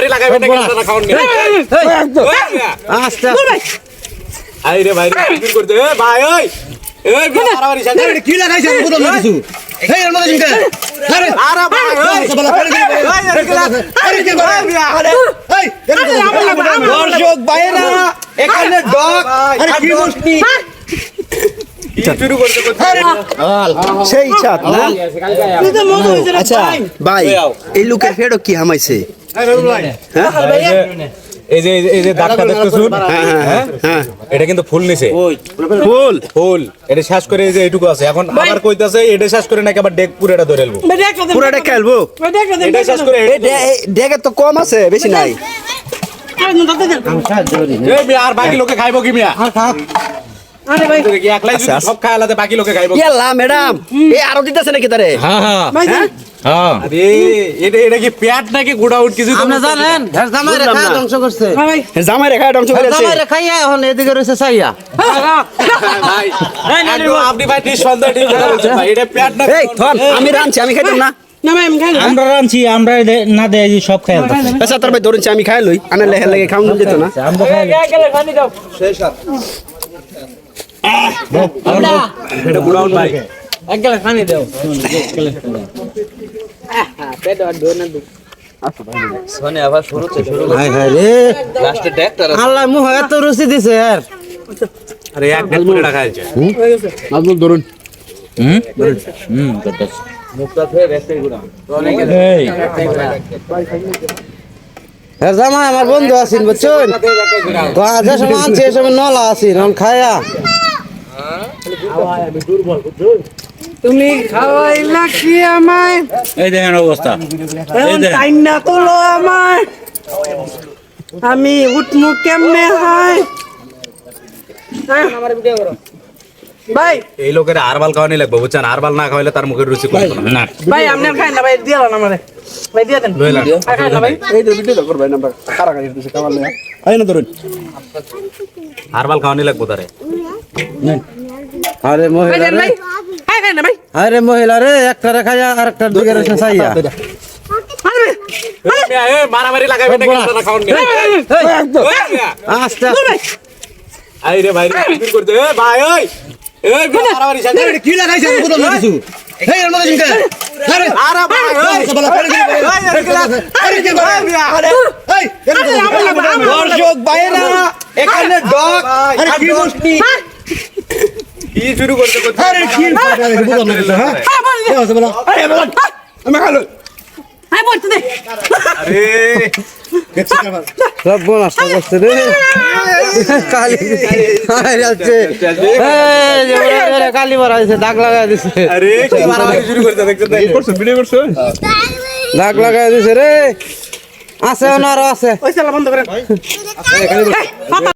মারামারি লাগাবে না কেন না খাওন আস্তে আই রে ভাই রে কি করতে এ ভাই ওই এই মারামারি শান্ত কি লাগাইছ না কিছু এই এর মধ্যে আরে আরে ভাই ওই সবলা করে দিবি আরে কি লাগ- আরে কি আরে এই দর্শক বাইরা এখানে ডগ আরে কি সেই না আচ্ছা ভাই এই লোকের ফেরো কি হামাইছে এই যে এই যে- দাগটা দেখতেছুন? হ্যাঁ? এটা কিন্তু ফুল নিছে। ফুল? ফুল। এটা শেষ করে এই যে এইটুকু আছে। এখন আবার কইতাছে এটা শেষ করে নাকি আবার ডেক পুরোটা ধরে এলবো পুরাটা খেলব এটা শেষ করে এই তো কম আছে বেশি নাই। এই আর বাকি লোকে খাইবো কি মিয়া? কি একলাই যদি সব খায় আলাদা বাকি লোকে খাইবো কি? ইয়াল্লা ম্যাডাম। এই আরও দিতেছে নাকি তারে? হ্যাঁ হ্যাঁ। হ্যাঁ? আরে এটা এটা কি পেট নাকি গুড়া উঠ কিছু তো আপনি জানেন হ্যাঁ জামাই বুঝলাম রেখা না। ধ্বংস করছে। জামাই রেখা ধ্বংস করেছে জামাই রেখাইয়া এখন এদিকে রয়েছে চাইয়া ভাই আপনি ভাই ঠিক ঠিক কথা বলছেন ভাই। এটা পেট না এই থন আমি রাঁধছি আমি খাইতাম না। আমরা রাঁধছি আমরা দে- না দেয় সব খেয়াল আচ্ছা তার ভাই ধরুন আমি খাই লই। আনে লেগে খাওয়া যেত না। আমরা খাই এটা গুড়াউট ভাই। এক আছে নাজমুল ধরুন। হ্যাঁ আমার বন্ধু আছেন বুঝছেন? তো যে সময় আনছে এ সময় নলা আছেন এখন খায়া। তুমি খাওয়াইলা কি আমায়? এই দেখেন অবস্থা। টাইনা তোলো আমায়। আমি উঠমু কেমনে হয়? ভাই। এই লোকের আরবাল খাওয়ানি লাগবে বুঝছেন? আরবাল না খাওয়াইলে তার মুখের রুচি করবে না। না। ভাই আপনার খাই না ভাই দিয়ে দেন আমারে। ভাই দিয়ে দেন। লইলাম। খাই না ভাই। এই তো ভিডিও করবে নাম্বার। কারা কারা দিতেছে কামাল লেগে আই না ধরুন। আরবাল খাওয়ানি লাগবে তারে। আরে মহিলা খাই খাই না ভাই। আরে মহিলা রে একটা রেখাইয়া আর একটা দিকে চাইয়া মারামারি লাগাবে না আস্তে। ভাই। কি করতে। ভাই ওই লাগাইছ? কিছু এই জিনকে আরে আরে ভাই দর্শক বাইরা এখানে ডগ আরে কি বসনি কি শুরু করতে করতে আরে কি? বুঝলাম না কিছু হ্যাঁ হ্যাঁ? বল কি হচ্ছে বলো আরে বলো। আমি খালো হ্যাঁ বলতে দে আরে। সব বোনাসটা করছে রে। কালি। আরে যাচ্ছে। এই যে ওরা ওরা কালি মারা দিছে দাগ লাগাই দিছে। আরে কি মারামারি শুরু করতে দেখছেন দাগ লাগাই দিছে রে। আছে ওনারও আছে। ওই চালা বন্ধ করেন।